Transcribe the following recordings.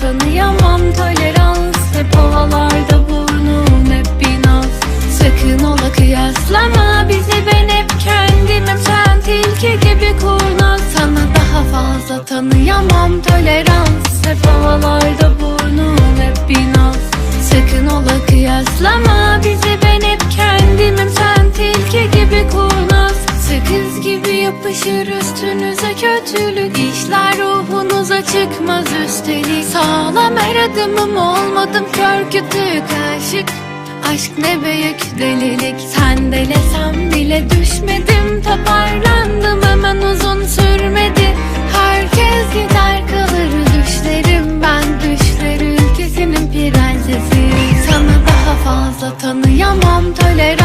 tanıyamam tolerans Hep havalarda burnum hep bir naz Sakın ola kıyaslama bizi ben hep kendimim Sen tilki gibi kurnaz. Sana daha fazla tanıyamam tolerans Hep havalarda burnum hep bir naz Sakın ola kıyaslama bizi ben hep kendimim Sen tilki gibi kurnaz. Sakız gibi yapışır üstünüze kötülük işler ruhunuza çıkmaz üstelik. Sağlam her adımım olmadım. Kör kütük aşık. Aşk ne büyük delilik. Sen delesem bile düşmedim. Toparlandım hemen uzun sürmedi. Herkes gider kalır düşlerim. Ben düşler ülkesinin prensesiyim Sana daha fazla tanıyamam tolerans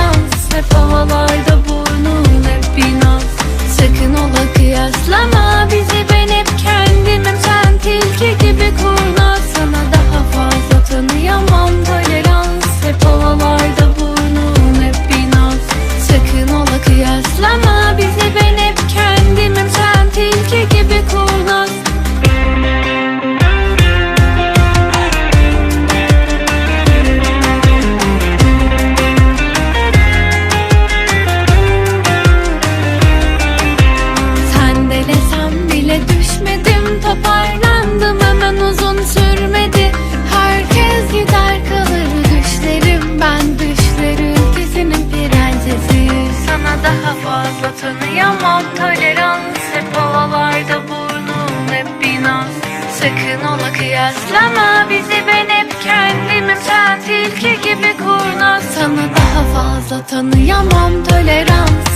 fazla tanıyamam. Tolerans Hep havalarda burnum hep bir naz Sakın ola kıyaslama bizi ben hep kendimim Sen tilki gibi kurnaz. Sana daha fazla tanıyamam. Tolerans